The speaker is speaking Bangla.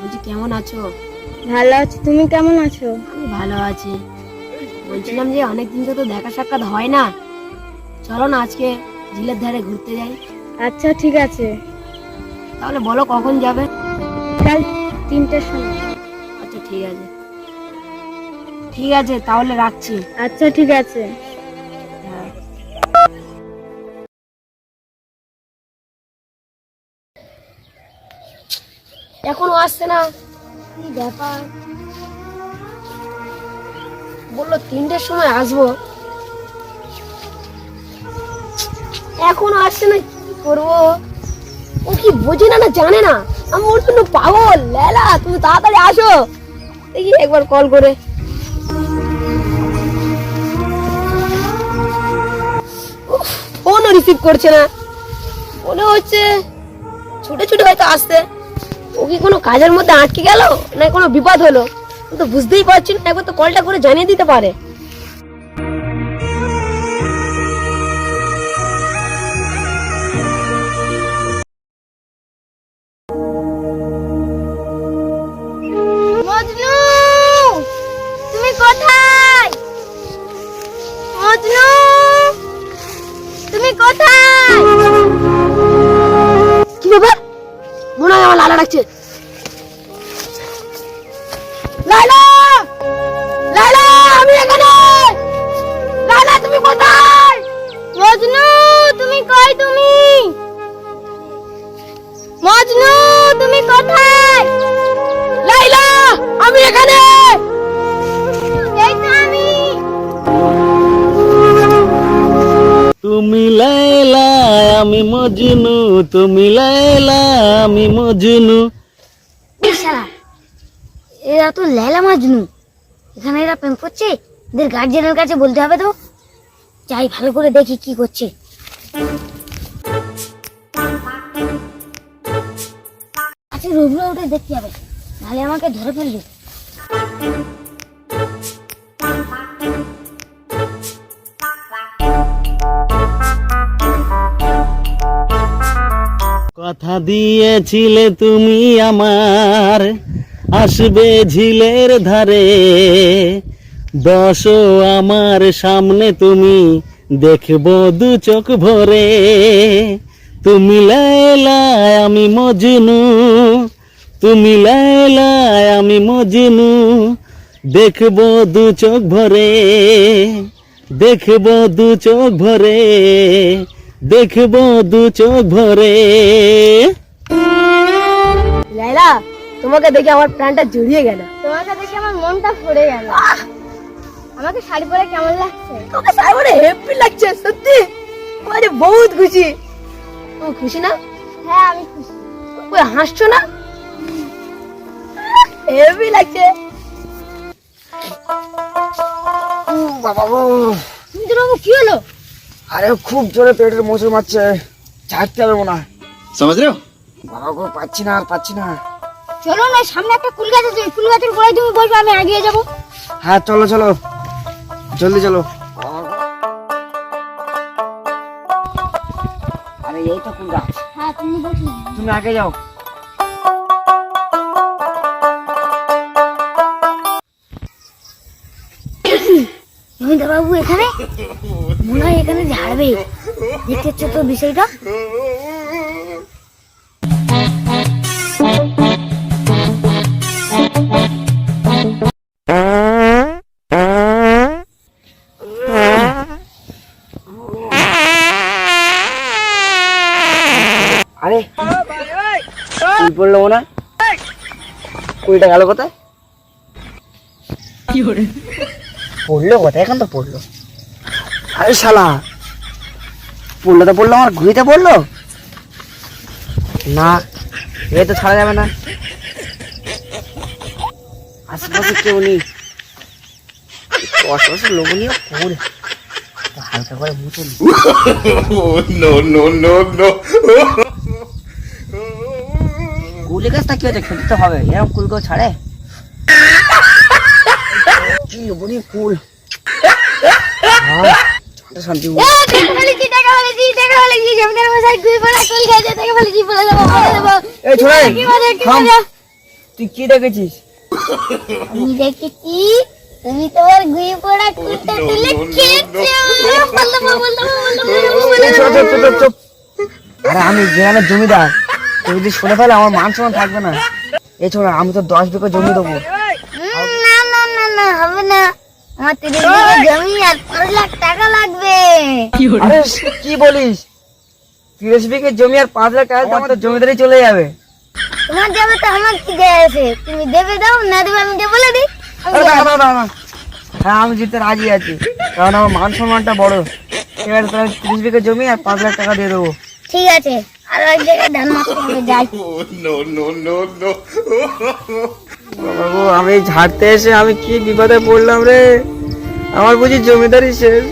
কেমন আছো? ভালো আছি। তুমি কেমন আছো? আমি ভালো আছি। বলছিলাম যে অনেকদিন তো তো দেখা সাক্ষাৎ হয় না। চলো না আজকে ঝিলের ধারে ঘুরতে যাই। আচ্ছা ঠিক আছে। তাহলে বলো কখন যাবে? কাল তিনটের সময়। আচ্ছা ঠিক আছে। ঠিক আছে তাহলে রাখছি। আচ্ছা ঠিক আছে। এখনও আসছে না। কি ব্যাপার? বলল তিনটের সময় আসব। এখনও আসছে না, কি করব? ও কি বোঝে না না, জানে না। আমি ওর জন্য পাগল, লেলা, তুমি তাড়াতাড়ি আসো। দেখি একবার কল করে। ফোনও রিসিভ করছে না। মনে হচ্ছে ছুটে ছুটে হয়তো আসতে ও কি কোনো কাজের মধ্যে আটকে গেল? না কোনো বিপদ হলো? তো বুঝতেই পারছি না, একবার তো কলটা করে জানিয়ে দিতে পারে। তুমি লাইলা আমি মজনু। তুমি লাইলা আমি মজনু। এরা তো লেলা মাজনু। এখানে এরা প্রেম করছে, এদের গার্জিয়ানের কাছে বলতে হবে তো। যাই, ভালো করে দেখি কি করছে। আচ্ছা রুবরা উঠে দেখতে হবে। নাহলে আমাকে ধরে ফেলবে। কথা দিয়েছিলে তুমি আমার। আসবে ঝিলের ধারে। বসো আমার সামনে, তুমি দেখব দু চোখ ভরে। তুমি লাইলা আমি মজনু, তুমি লাইলা আমি মজনু। দেখব দু চোখ ভরে, দেখব দু চোখ ভরে। দেখব দু চোখ ভরে। লাইলা তোমাকে দেখে আমার প্রাণটা জড়িয়ে গেল। তোমাকে দেখে আমার মনটা ভরে গেল। আমাকে শাড়ি পরে কেমন লাগছে? তোমাকে সাইবরে হ্যাপি লাগছে সত্যি? মানে বহুত খুশি। তুমি খুশি না? হ্যাঁ আমি খুশি। ওই হাসছো না? হেভি লাগছে। বাবা তুমি তো বাবু কি হলো? আরে খুব জোরে পেটের মোচড় মারছে। ছাড়তে হবে মনে হয় সমাজ রে। বাবা গো পাচ্ছি না আর পাচ্ছি না। চলো না সামনে একটা কুল গাছ আছে কুল গাছের গোড়ায় তুমি বসবে আমি এগিয়ে যাব। হ্যাঁ চলো চলো। জলদি চলো। আরে এই তো কুল গাছ। হ্যাঁ তুমি বসো। তুমি আগে যাও। বাবু এখানে? মনে হয় এখানে ঝাড়বে। দেখতে হচ্ছে তো বিষয়টা। আরে কুল পড়ল মনে হয়? কুলটা গেল কোথায়? পড়ল কোথায়? এখন তো পড়ল। আরে শালা পড়ল তো পড়ল আমার ঘুরিতে পড়ল? না এ তো ছাড়া যাবে না। আশেপাশে কেউ নেই। আশেপাশে লোভনীয় ফুল হালকা করে মুছে নি। কুলে গাছটা কি হচ্ছে খেলতে হবে। এরকম কুল কেউ ছাড়ে? কি লোভনীয় ফুল শান্তি তুই কি দেখেছিস? আমি দেখেছি তুমি তোমার পড়া তুলে খেয়েছো। আরে আমি গ্রামের জমিদার। তুই যদি শুনে ফেলে আমার মান সম্মান থাকবে না। এই ছোড়া আমি তো দশ বিঘা জমি দেবো। না। আমার তিরিশ বিঘা জমি আর পাঁচ লাখ টাকা লাগবে। আরে কি বলিস? তিরিশ বিঘে জমি আর পাঁচ লাখ টাকা তো আমার তো জমিদারি চলে যাবে। তোমার যাবে তো আমার কি যায় আছে। তুমি দেবে দাও না দেবে আমি যে বলে দিই। আরে না, না, না, না। হ্যাঁ আমি রাজি আছি। কারণ আমার মান সম্মানটা বড়। আছে তাহলে তিরিশ বিঘা জমি আর পাঁচ লাখ টাকা দিয়ে দেবো। ঠিক আছে। আর এক জায়গায় ধান মারতে হবে যাই। বাবা আমি ঝাড়তে এসে আমি কি বিপদে পড়লাম রে? আমার বুঝি জমিদারি শেষ।